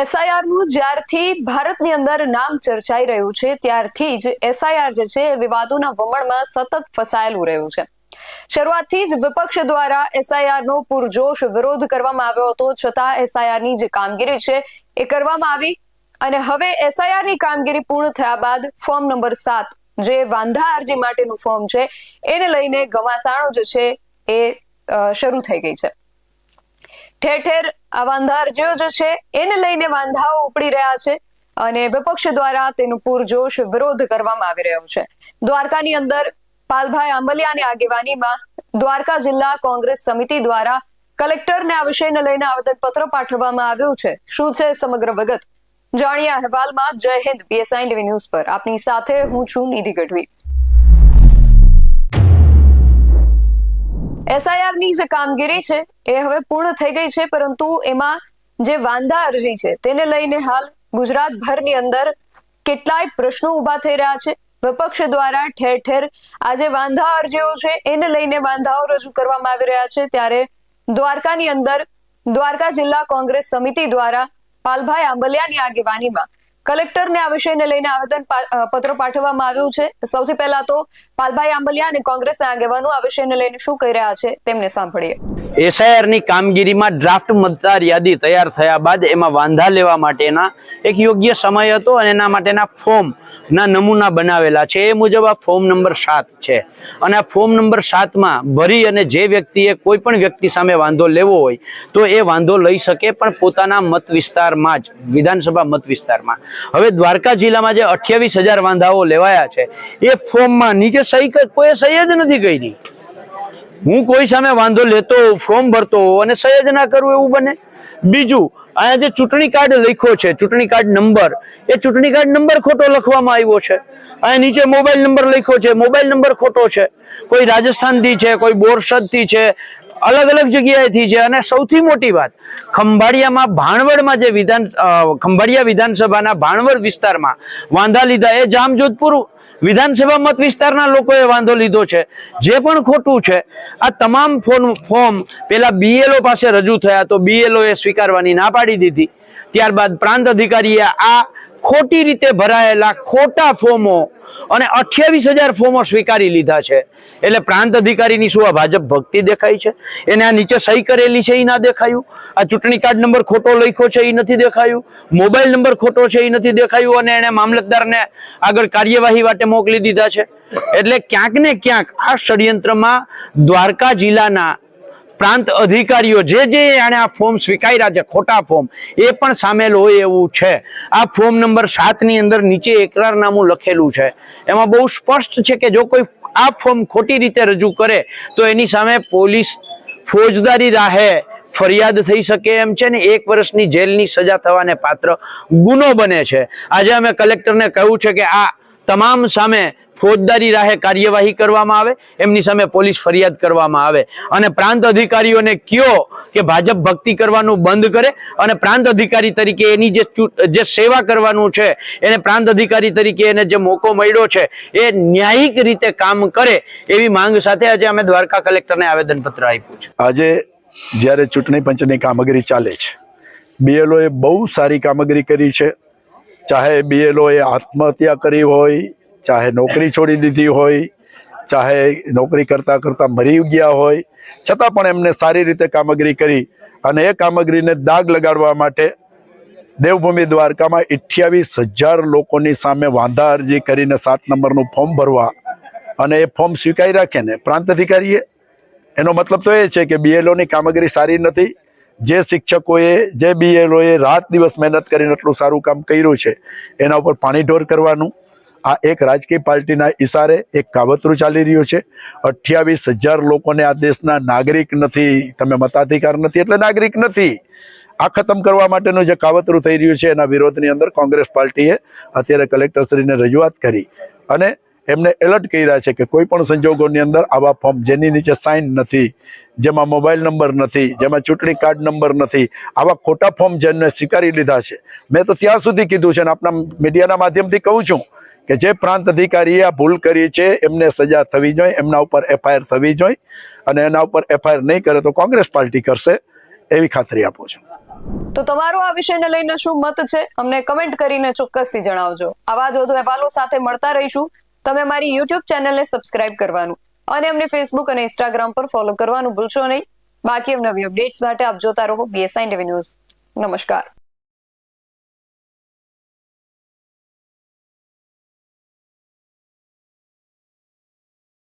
એસઆઈઆરનું જ્યારથી ભારતની અંદર નામ ચર્ચાઈ રહ્યું છે, ત્યારથી જ એસઆઈઆર જે છે વિવાદોના વમણમાં સતત ફસાયેલું રહ્યું છે. શરૂઆતથી જ વિપક્ષ દ્વારા એસઆઈઆર નો પૂરજોશ વિરોધ કરવામાં આવ્યો હતો, છતાં એસઆઈઆરની જે કામગીરી છે, એ કરવામાં આવી. અને હવે એસઆઈઆરની કામગીરી પૂર્ણ થયા બાદ ફોર્મ નંબર સાત, જે વાંધા અરજી માટેનું ફોર્મ છે, એને લઈને ઘમાસાણો જે છે, એ શરૂ થઈ ગઈ છે. ઠેર ઠેર આ વાંધા અરજીઓ જે છે, એને લઈને વાંધાઓ ઉપડી રહ્યા છે અને વિપક્ષ દ્વારા તેનો પૂરજોશ વિરોધ કરવામાં આવી રહ્યો છે. દ્વારકાની અંદર પાલભાઈ આંબલિયાની આગેવાનીમાં દ્વારકા જિલ્લા કોંગ્રેસ સમિતિ દ્વારા કલેક્ટરને આ વિષયને લઈને આવેદનપત્ર પાઠવવામાં આવ્યું છે. શું છે સમગ્ર વિગત? જાણીએ અહેવાલમાં જય હિન્દ, પીએસઆઈ ટીવી ન્યૂઝ પર. આપની સાથે હું છું નિધિ ગઢવી. એસઆઈઆરની જે કામગીરી છે, એ હવે પૂર્ણ થઈ ગઈ છે, પરંતુ એમાં જે વાંધા અરજી છે, તેને લઈને હાલ ગુજરાત ભરની અંદર કેટલાય પ્રશ્નો ઊભા થઈ રહ્યા છે. વિપક્ષ દ્વારા ઠેર ઠેર આ જે વાંધા અરજીઓ છે, એને લઈને વાંધાઓ રજૂ કરવામાં આવી રહ્યા છે. ત્યારે દ્વારકાની અંદર દ્વારકા જિલ્લા કોંગ્રેસ સમિતિ દ્વારા પાલભાઈ આંબલિયાની આગેવાનીમાં કલેક્ટરને આ વિષયને લઈને આવેદન પત્ર પાઠવવામાં આવ્યું છે. સૌથી પહેલા તો પાલભાઈ આંબલિયા અને કોંગ્રેસના આગેવાનો આ વિષયને લઈને શું કહી રહ્યા છે તેમને સાંભળીએ. એસઆઈઆરની કામગીરીમાં ડ્રાફ્ટ મતદાર યાદી તૈયાર થયા બાદ એમાં વાંધા લેવા માટેના એક યોગ્ય સમય હતો અને એના માટેના ફોર્મના નમૂના બનાવેલા છે. એ મુજબ આ ફોર્મ નંબર સાત છે. અને આ ફોર્મ નંબર સાતમાં ભરી અને જે વ્યક્તિએ કોઈ પણ વ્યક્તિ સામે વાંધો લેવો હોય તો એ વાંધો લઈ શકે, પણ પોતાના મત વિસ્તારમાં જ, વિધાનસભા મત વિસ્તારમાં. હવે દ્વારકા જિલ્લામાં જે અઠ્યાવીસ હજાર વાંધાઓ લેવાયા છે, એ ફોર્મમાં નીચે સહી કોઈ સહી જ નથી કરી હું કોઈ સામે વાંધો લેતો ફોર્મ ભરતો અને સહી જ ના કરું એવું બને. બીજું, અહીંયા જે ચૂંટણી કાર્ડ લખ્યો છે, ચૂંટણી કાર્ડ નંબર, એ ચૂંટણી કાર્ડ નંબર ખોટો લખવામાં આવ્યો છે. અહીંયા નીચે મોબાઈલ નંબર લખ્યો છે, મોબાઈલ નંબર ખોટો છે. કોઈ રાજસ્થાનથી છે, કોઈ બોરસદથી છે અલગ અલગ જગ્યાએથી છે. અને સૌથી મોટી વાત, ખંભાળિયામાં ભાણવડમાં જે વિધાન ખંભાળિયા વિધાનસભાના ભાણવડ વિસ્તારમાં વાંધા લીધા. એ જામજોધપુર વિધાનસભા મત વિસ્તારના લોકોએ વાંધો લીધો છે. જે પણ ખોટું છે, આ તમામ ફોર્મ ફોર્મ પેલા બીએલઓ પાસે રજૂ થયા તો બીએલઓએ સ્વીકારવાની ના પાડી દીધી. ત્યારબાદ પ્રાંત અધિકારીએ આ ખોટી રીતે ભરાયેલા ખોટા ફોર્મો અને અઠ્યાવીસ હજાર ફોર્મો સ્વીકારી લીધા છે. એટલે પ્રાંત અધિકારીની શું આ ભાજપ ભક્તિ દેખાય છે? એને આ નીચે સહી કરેલી છે એ ના દેખાયું? આ ચૂંટણી કાર્ડ નંબર ખોટો લખ્યો છે એ નથી દેખાયું? મોબાઈલ નંબર ખોટો છે એ નથી દેખાયું અને એને મામલતદારને આગળ કાર્યવાહી માટે મોકલી દીધા છે. એટલે ક્યાંક ને ક્યાંક આ ષડયંત્રમાં દ્વારકા જિલ્લાના પ્રાંત અધિકારીઓ જે જે આને આ ફોર્મ સ્વીકાર્યા છે, ખોટા ફોર્મ, એ પણ સામેલ હોય એવું છે. આ ફોર્મ નંબર સાતની અંદર નીચે એકરારનામું લખેલું છે. એમાં બહુ સ્પષ્ટ છે કે જો કોઈ આ ફોર્મ ખોટી રીતે રજૂ કરે, તો એની સામે પોલીસ ફોજદારી રાહે ફરિયાદ થઈ શકે એમ છે ને એક વર્ષની જેલની સજા થવાને પાત્ર ગુનો બને છે. આજે અમે કલેક્ટરને કહ્યું છે કે આ તમામ સામે ફોજદારી રાહે કાર્યવાહી કરવામાં આવે, એમની સામે પોલીસ ફરિયાદ કરવામાં આવે. અને પ્રાંત અધિકારીઓને કયો કે ભાજપ ભક્તિ કરવાનું બંધ કરે અને પ્રાંત અધિકારી તરીકે એની જે જે સેવા કરવાનું છે, એને પ્રાંત અધિકારી તરીકે એને જે મોકો મળ્યો છે, એ ન્યાયિક રીતે કામ કરે એવી માંગ સાથે આજે અમે દ્વારકા કલેક્ટરને આવેદનપત્ર આપ્યું છે. આજે જ્યારે ચૂંટણી પંચની કામગીરી ચાલે છે બીએલઓએ બહુ સારી કામગીરી કરી છે. ચાહે બીએલઓએ આત્મહત્યા કરી હોય ચાહે નોકરી છોડી દીધી હોય, ચાહે નોકરી કરતાં કરતાં મરી ગયા હોય, છતાં પણ એમને સારી રીતે કામગીરી કરી અને એ કામગીરીને દાગ લગાડવા માટે દેવભૂમિ દ્વારકામાં અઠ્યાવીસ હજાર લોકોની સામે વાંધા અરજી કરીને સાત નંબરનું ફોર્મ ભરવા અને એ ફોર્મ સ્વીકારી રાખે ને પ્રાંત અધિકારીએ. એનો મતલબ તો એ છે કે બીએલઓની કામગીરી સારી નથી. જે શિક્ષકોએ, જે બીએલઓએ રાત દિવસ મહેનત કરીને એટલું સારું કામ કર્યું છે, એના ઉપર પાણી ઢોર કરવાનું આ એક રાજકીય પાર્ટીના ઇશારે એક કાવતરું ચાલી રહ્યું છે. અઠ્યાવીસ હજાર લોકોને આ દેશના નાગરિક નથી. તમે મતાધિકાર નથી એટલે નાગરિક નથી. આ ખતમ કરવા માટેનું જે કાવતરું થઈ રહ્યું છે એના વિરોધની અંદર કોંગ્રેસ પાર્ટીએ અત્યારે કલેક્ટરશ્રીને રજૂઆત કરી અને એમને એલર્ટ કર્યા છે કે કોઈ પણ સંજોગોની અંદર આવા ફોર્મ જેની નીચે સાઇન નથી, જેમાં મોબાઈલ નંબર નથી, જેમાં ચૂંટણી કાર્ડ નંબર નથી, આવા ખોટા ફોર્મ જેમને સ્વીકારી લીધા છે. મેં તો ત્યાં સુધી કીધું છે અને આપણા મીડિયાના માધ્યમથી કહું છું કે જે પ્રાંત અધિકારીએ આ ભૂલ કરી છે, એમને સજા થવી જોઈએ, એમના ઉપર એફઆઈઆર થવી જોઈએ અને એના ઉપર એફઆઈઆર નહીં કરે તો કોંગ્રેસ પાર્ટી કરશે એવી ખાતરી આપું છું. તો તમારો આ વિષયને લઈને શું મત છે? અમને કમેન્ટ કરીને ચોક્કસથી જણાવજો. આવા જ વધુ અહેવાલો સાથે મળતા રહીશું. તમે મારી યુટ્યુબ ચેનલને સબસ્ક્રાઇબ કરવાનું અને અમને ફેસબુક અને ઇન્સ્ટાગ્રામ પર ફોલો કરવાનું ભૂલશો નહીં. બાકી નવી અપડેટ્સ માટે આપ જોતા રહો બીએસઆઈ ન્યૂઝ નમસ્કાર.